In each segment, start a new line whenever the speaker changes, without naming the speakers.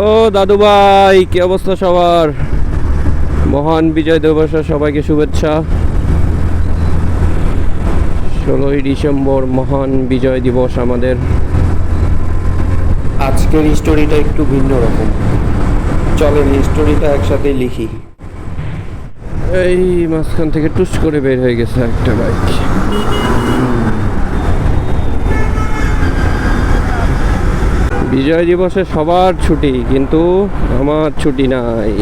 ও দাদু ভাই কি অবস্থা সবার? মহান বিজয় দিবসের সবাইকে শুভেচ্ছা। ষোলোই ডিসেম্বর মহান বিজয় দিবস আমাদের। আজকের স্টোরিটা একটু ভিন্ন রকম। চলেন স্টোরিটা একসাথে লিখি। এই মাঝখান থেকে টুস করে বের হয়ে গেছে একটা বাইক বিজয় দিবসে সবার ছুটি, কিন্তু আমার ছুটি নাই।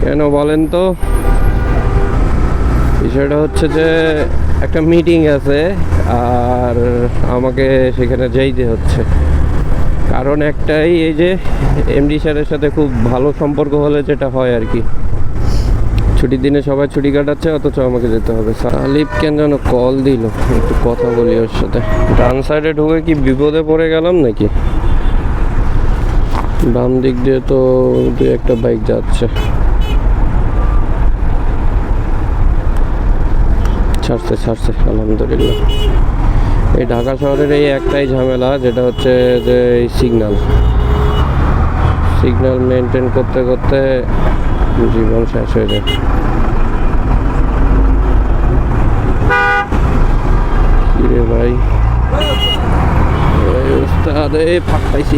কেন বলেন তো? বিষয়টা হচ্ছে যে, একটা মিটিং আছে, আর আমাকে সেখানে যাইতে হচ্ছে। কারণ একটাই এই যে এমডি স্যারের সাথে খুব ভালো সম্পর্ক হলে যেটা হয় আর কি। ছুটির দিনে সবাই ছুটি কাটাচ্ছে, অথচ আমাকে যেতে হবে। সালিপ কেন যেন কল দিল? একটু কথা বলি ওর সাথে। ডান সাইডে ঢুকে কি বিপদে পড়ে গেলাম নাকি? বাম দিক দিয়ে তো দু একটা বাইক যাচ্ছে। ছাড়ছে ছাড়ছে, আলহামদুলিল্লাহ। এই ঢাকা শহরের এই একটাই ঝামেলা, যেটা হচ্ছে যে এই সিগন্যাল সিগন্যাল মেনটেন করতে করতে জীবন শেষ হয়ে যায়।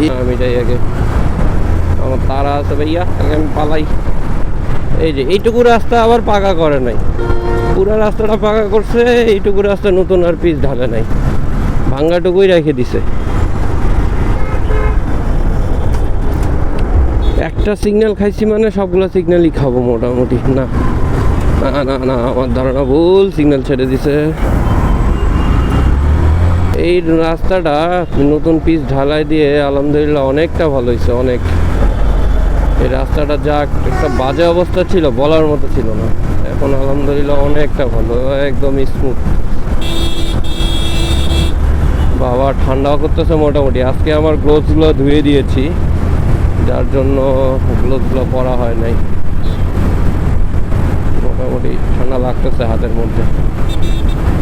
আমি আমার তারা আছে আগে আমি পালাই। এই যে, এইটুকু রাস্তা আবার পাকা করে নাই। পুরো রাস্তাটা পাকা করছে, এইটুকু রাস্তা নতুন আর পিচ ঢালে নাই। ভাঙ্গাটুকুই রেখে দিছে। একটা সিগন্যাল খাইছি মানে সবগুলো সিগন্যালই খাব মোটামুটি। না না না না, আমার ধারণা ভুল সিগন্যাল ছেড়ে দিছে। এই রাস্তাটা নতুন পিচ ঢালাই দিয়ে আলহামদুলিল্লাহ অনেকটা ভালো হয়েছে, অনেক। এই রাস্তাটা যা একটা বাজে অবস্থা ছিল, বলার মতো ছিল না। এখন আলহামদুলিল্লাহ অনেকটা ভালো, একদম স্মুথ বাবা, ঠান্ডাও করতেছে মোটামুটি। আজকে আমার গ্লোভসগুলো ধুয়ে দিয়েছি। যার জন্য গ্লোভসগুলো পরা হয় নাই। মোটামুটি ঠান্ডা লাগতেছে হাতের মধ্যে।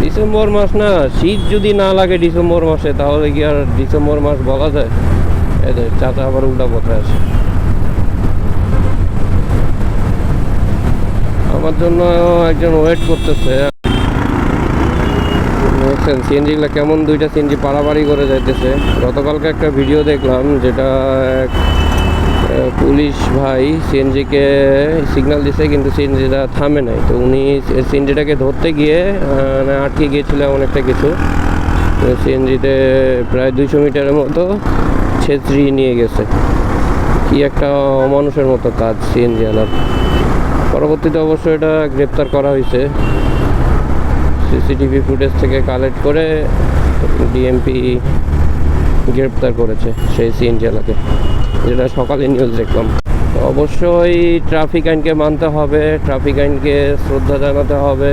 ডিসেম্বর মাস না, শীত যদি না লাগে ডিসেম্বর মাসে, তাহলে কি আর ডিসেম্বর মাস বলা যায়? এদের চাচা আবার উল্টা পথে আছে আমার জন্য একজন ওয়েট করতেছে। দেখছেন, সিএনজিগুলো কেমন দুইটা সিএনজি পাড়াপাড়ি করে যাইতেছে। গতকালকে একটা ভিডিও দেখলাম, যেটা পুলিশ ভাই সিএনজিকে সিগন্যাল দিছে, কিন্তু সিএনজিটা থামে নাই। তো উনি সিএনজিটাকে ধরতে গিয়ে মানে আটকে গিয়েছিল অনেকটা কিছু। সিএনজিতে প্রায় দুইশো মিটারের মতো ছেত্রি নিয়ে গেছে। কি একটা অমানুষের মতো কাজ সিএনজি আনার পরবর্তীতে অবশ্য এটা গ্রেপ্তার করা হয়েছে। সিসিটিভি ফুটেজ থেকে কালেক্ট করে ডিএমপি গ্রেপ্তার করেছে সেই সিএনজি এলাকে যেটা সকালে নিউজ দেখলাম। অবশ্যই ট্রাফিক আইনকে মানতে হবে ট্রাফিক আইনকে শ্রদ্ধা জানাতে হবে।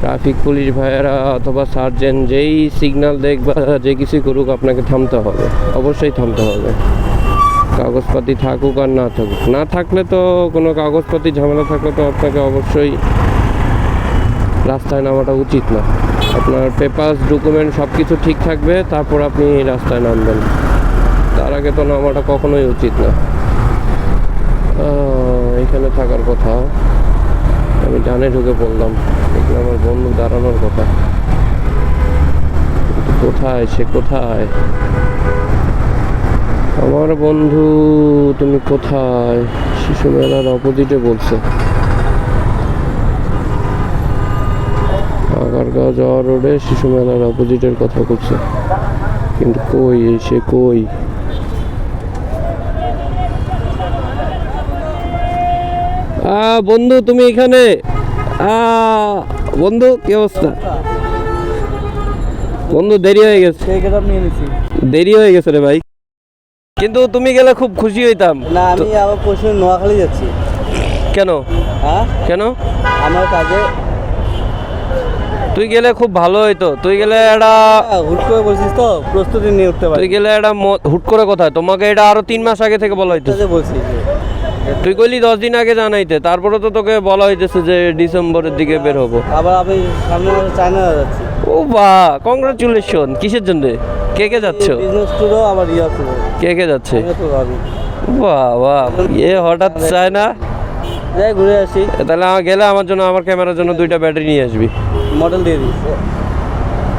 ট্রাফিক পুলিশ ভাইয়েরা অথবা সার্জেন্ট যেই সিগন্যাল দেখ বা যে কিছু করুক, আপনাকে থামতে হবে। অবশ্যই থামতে হবে। কাগজপাতি থাকুক আর না থাকুক। না থাকলে তো কোনো কাগজপাতি ঝামেলা থাকলে তো আপনাকে অবশ্যই রাস্তায় নামাটা উচিত না। আপনার পেপারস ডকুমেন্ট সব কিছু ঠিক থাকবে, তারপর আপনি রাস্তায় নামবেন। তার আগে তো নামাটা কখনোই উচিত না। এখানে থাকার কথা আমি ডানে ঢুকে পড়লাম। এখানে আমার বন্ধু দাঁড়ানোর কথা। কোথায়? সে কোথায়? আমার বন্ধু, তুমি কোথায়? শিশু মেলার অপোজিটে বলছে। আগারগাঁও যাওয়া রোডে শিশু মেলার অপোজিটের কথা বলছে। কিন্তু কই? সে কই? বন্ধু তুমি এখানে? বন্ধু কি অবস্থা? বন্ধু দেরি হয়ে গেছে। দেরি হয়ে গেছে রে ভাই। কিন্তু তুমি গেলে খুব খুশি হইতাম।
না আমি আবার পরশু নোয়াখালী যাচ্ছি।
কেন?
হ্যাঁ?
কেন?
আমার কাজে।
তুই গেলে খুব ভালো হইতো। তুই গেলে একটা
হ্যাঁ, হুট করে বলছিস তো প্রস্তুতি নিয়ে উঠতে পারি।
তুই গেলে একটা ম- হুট করে কথা তোমাকে এটা আরও তিন মাস আগে থেকে বলা হইতেছে।
যে বলছি। যে,
তুই কইলি দশ দিন আগে জানাইতে তারপরে তো তোকে বলা হইতেছে যে ডিসেম্বরের দিকে বের হব।
আবার আমি সামনে চায়না যাচ্ছি।
ও বা কংগ্রাচুলেশন কিসের জন্য? কে কে যাচ্ছ?
বিজনেস ট্যুরও আবার ইয়া ট্যুরও
কে কে যাচ্ছে? বাহ বাহ এ হঠাৎ চায় না
যাই ঘুরে আসি।
তাহলে আমার গেলে আমার জন্য আমার ক্যামেরার জন্য দুইটা ব্যাটারি নিয়ে আসবি।
মডেল দিয়ে দিস।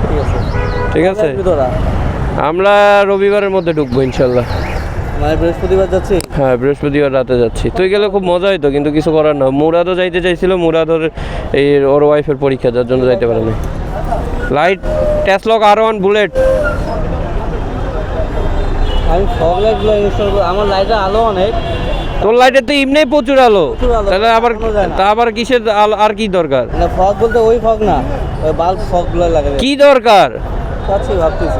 ঠিক আছে।
ঠিক আছে? আমরা রবিবারের মধ্যে ঢুকবো ইনশাল্লাহ।
মানে বৃহস্পতিবার যাচ্ছি
হ্যাঁ বৃহস্পতিবার রাতে যাচ্ছি। তুই গেলে খুব মজা হইতো কিন্তু কিছু করার না। মুরাদও যাইতে চাইছিল মুরাদর এই ওর ওয়াইফের পরীক্ষা যার জন্য যাইতে পারে না লাইট টেসলক আর ওয়ান বুলেট
আমি লাইটগুলো ইনস্টল আমার লাইটের আলো অনেক।
তোর লাইটের তো এমনি প্রচুর আলো। তাহলে আবার
না।
তা আবার কিসের আর কি দরকার?
মানে ফগ বলতে ওই ফগ না ওই বাল্ব ফগগুলো লাগে
কি দরকার?
ভাবতেছি।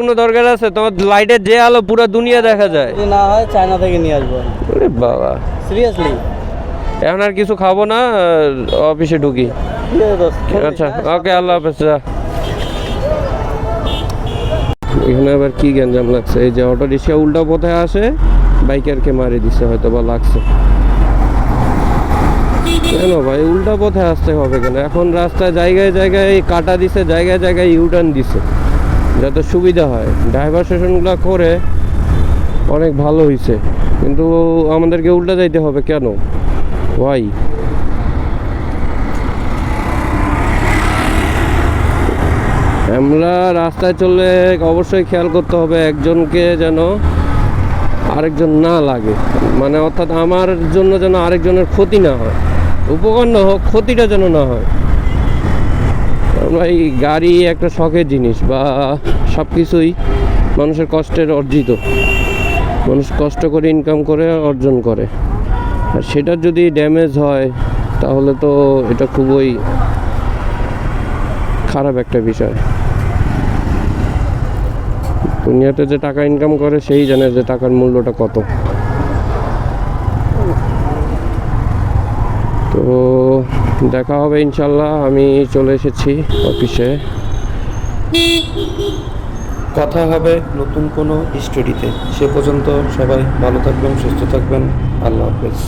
কোনো দরকার আছে? তোমার লাইটের যে আলো পুরো দুনিয়া দেখা যায়।
না হয় চায়না থেকে নিয়ে আসব
ওরে বাবা।
সিরিয়াসলি
এখন আর কিছু খাব না অফিসে ঢুকি। আচ্ছা ওকে আল্লাহ হাফেজ এখানে আবার কি গ্যাঞ্জাম লাগছে? এই যে অটো রিক্সা উল্টা পথে আসে বাইকারকে মারি দিচ্ছে হয়তো বা লাগছে। কেন ভাই, উল্টা পথে আসতে হবে কেন? এখন রাস্তায় জায়গায় জায়গায় কাটা দিছে, জায়গায় জায়গায় ইউটার্ন দিছে। যাতে সুবিধা হয়। ড্রাইভার স্টেশনগুলো করে অনেক ভালো হয়েছে কিন্তু আমাদেরকে উল্টা যাইতে হবে কেন? ভাই আমরা রাস্তায় চললে অবশ্যই খেয়াল করতে হবে একজনকে যেন আরেকজন না লাগে। মানে অর্থাৎ আমার জন্য যেন আরেকজনের ক্ষতি না হয়। উপকার না হোক, ক্ষতিটা যেন না হয়। আমরা এই গাড়ি একটা শখের জিনিস বা সব কিছুই মানুষের কষ্টের অর্জিত। মানুষ কষ্ট করে ইনকাম করে, অর্জন করে। আর সেটা যদি ড্যামেজ হয়, তাহলে তো এটা খুবই খারাপ একটা বিষয়। দুনিয়াতে যে টাকা ইনকাম করে, সেই জানে যে টাকার মূল্যটা কত তো দেখা হবে ইনশাল্লাহ, আমি চলে এসেছি অফিসে।
কথা হবে নতুন কোনো স্টোরিতে। সে পর্যন্ত সবাই ভালো থাকবেন, সুস্থ থাকবেন। আল্লাহ হাফেজ।